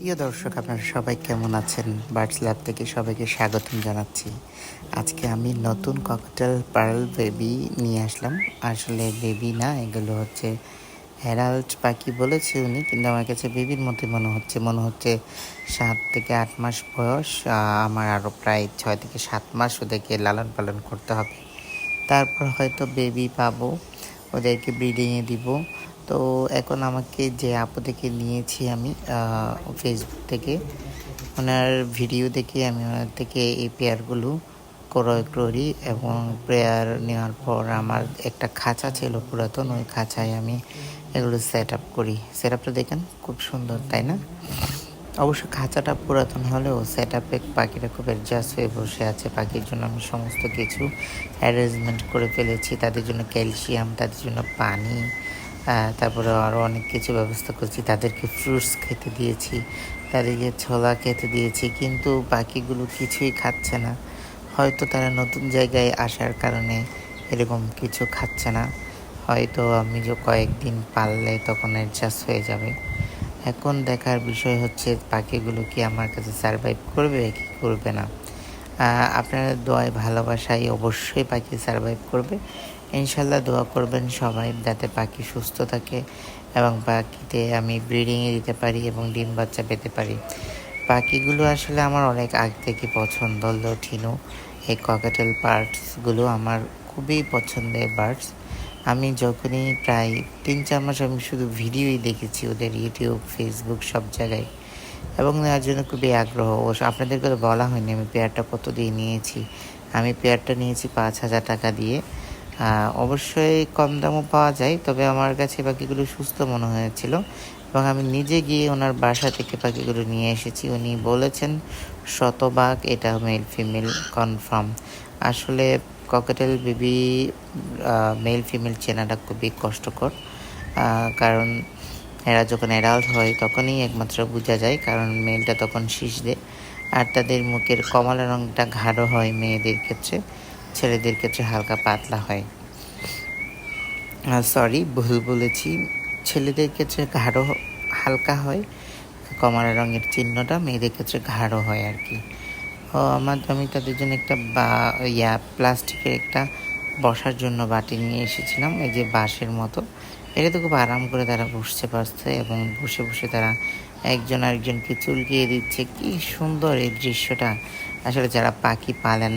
প্রিয় দর্শক, আপনারা সবাই কেমন আছেন? বার্ডস ল্যাব থেকে সবাইকে স্বাগতম জানাচ্ছি। আজকে আমি নতুন ককটেল পার্ল বেবি নিয়ে আসলাম। আসলে বেবি না, এগুলো হচ্ছে হেরাল্ড পাখি বলেছে উনি, কিন্তু আমার কাছে বেবির মধ্যে মনে হচ্ছে মনে হচ্ছে সাত থেকে আট মাস বয়স আমার আরও প্রায় ছয় থেকে সাত মাস ওদেরকে লালন পালন করতে হবে। তারপর হয়তো বেবি পাবো, ওদেরকে ব্রিডিংয়ে দিব। তো এখন আমাকে যে আপু থেকে নিয়েছি আমি ফেসবুক থেকে, ওনার ভিডিও দেখে আমি ওনার থেকে এই পেয়ারগুলো ক্রয় করি এবং পেয়ার নেওয়ার পর আমার একটা খাঁচা ছিল পুরাতন, ওই খাঁচায় আমি এগুলো সেট আপ করি। সেট আপটা দেখেন, খুব সুন্দর, তাই না? অবশ্য খাঁচাটা পুরাতন হলেও সেট আপে পাখিটা খুব অ্যাডজাস্ট হয়ে বসে আছে। পাখির জন্য আমি সমস্ত কিছু অ্যারেঞ্জমেন্ট করে ফেলেছি। তাদের জন্য ক্যালসিয়াম তাদের জন্য পানি তারপরে আরও অনেক কিছু ব্যবস্থা করছি। তাদেরকে ফ্রুটস খেতে দিয়েছি, তাদেরকে ছোলা খেতে দিয়েছি, কিন্তু পাখিগুলো কিছুই খাচ্ছে না। হয়তো তারা নতুন জায়গায় আসার কারণে এরকম কিছু খাচ্ছে না। হয়তো আমি যে কয়েকদিন পারলে তখন অ্যাডজাস্ট হয়ে যাবে। এখন দেখার বিষয় হচ্ছে পাখিগুলো কি আমার কাছে সার্ভাইভ করবে কি করবে না। আপনারা দোয়ায় ভালোবাসায় অবশ্যই পাখি সার্ভাইভ করবে। ইনশাল্লাহ দোয়া করবেন সবাই যাতে পাখি সুস্থ থাকে এবং পাখিতে আমি ব্রিডিংয়ে দিতে পারি এবং ডিম বাচ্চা পেতে পারি। পাখিগুলো আসলে আমার অনেক আগ থেকে পছন্দ লঠিনু এই ককাটেল পার্টসগুলো আমার খুবই পছন্দের বার্ডস আমি যখনই প্রায় তিন চার মাস আমি শুধু ভিডিওই দেখেছি ওদের ইউটিউব ফেসবুক সব জায়গায়। এবং নেওয়ার জন্য খুবই আগ্রহ। অবশ্য আপনাদেরকে বলা হয়নি, আমি পেয়ারটা কত দিয়ে নিয়েছি? আমি পেয়ারটা নিয়েছি পাঁচ হাজার টাকা দিয়ে। অবশ্যই কম দামও পাওয়া যায়, তবে আমার কাছে পাখিগুলো সুস্থ মনে হয়েছিল এবং আমি নিজে গিয়ে ওনার বাসা থেকে পাখিগুলো নিয়ে এসেছি। উনি বলেছেন, শতভাগ এটা মেল ফিমেল কনফার্ম আসলে ককেটেল বেবি মেল ফিমেল চেনাটা খুবই কষ্টকর কারণ এরা যখন অ্যাডাল্ট হয় তখনই একমাত্র বোঝা যায়, কারণ মেলটা তখন শীষ দেয়। আর তাদের মুখের কমলা রঙটা গাঢ় হয় মেয়েদের ক্ষেত্রে। ছেলেদের ক্ষেত্রে হালকা পাতলা হয়। সরি ভুল বলেছি। ছেলেদের ক্ষেত্রে গাঢ় হালকা হয়, কমলা রঙের চিহ্নটা মেয়েদের ক্ষেত্রে গাঢ় হয় আর কি। আমার আমি তাদের জন্য একটা বা, ইয়া, প্লাস্টিকের একটা বসার জন্য বাটি নিয়ে এসেছিলাম, এই যে বাঁশের মতো। এটা তো খুব আরাম করে তারা বসতে পারছে এবং বসে বসে তারা একজন আরেকজনকে চুলকিয়ে দিচ্ছে। কি সুন্দর এই দৃশ্যটা। আসলে যারা পাখি পালেন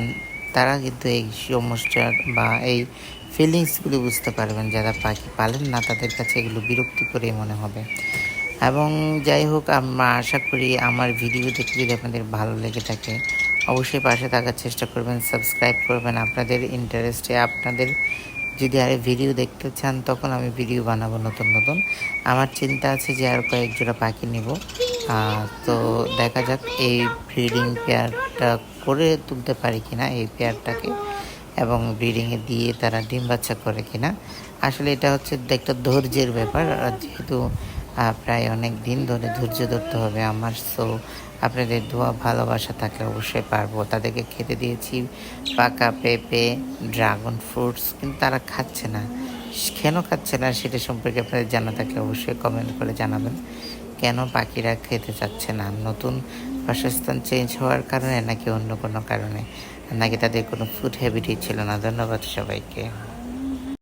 তারা কিন্তু এই সমস্যা বা এই ফিলিংসগুলি বুঝতে পারবেন, যারা পাখি পালেন না, তাদের কাছে এগুলো বিরক্তিকরই মনে হবে। এবং যাই হোক, আমরা আশা করি আমার ভিডিও দেখে যদি আপনাদের ভালো লেগে থাকে, অবশ্যই পাশে থাকার চেষ্টা করবেন সাবস্ক্রাইব করবেন। আপনাদের ইন্টারেস্টে আপনাদের যদি আরে ভিডিও দেখতে চান, তখন আমি ভিডিও বানাবো নতুন নতুন। আমার চিন্তা আছে যে আর কয়েক জোড়া পাখি নেব। তো দেখা যাক এই ব্রিডিং পেয়ারটা করে তুলতে পারি কিনা এই পেয়ারটাকে এবং ব্রিডিংয়ে দিয়ে তারা ডিম বাচ্চা করে কিনা। আসলে এটা হচ্ছে একটা ধৈর্যের ব্যাপার যেহেতু প্রায় অনেক দিন ধরে ধৈর্য ধরতে হবে আমার সো আপনাদের দোয়া, ভালোবাসা থাকলে অবশ্যই পারব। তাদেরকে খেতে দিয়েছি পাকা পেঁপে, ড্রাগন ফ্রুটস, কিন্তু তারা খাচ্ছে না। কেন খাচ্ছে না সেটা সম্পর্কে আপনাদের জানা থাকলে অবশ্যই কমেন্ট করে জানাবেন। কেন পাখিরা খেতে চাচ্ছে না? নতুন বাসস্থান চেঞ্জ হওয়ার কারণে নাকি অন্য কোনো কারণে? নাকি তাদের কোনো ফুড হ্যাবিটই ছিল না? ধন্যবাদ সবাইকে।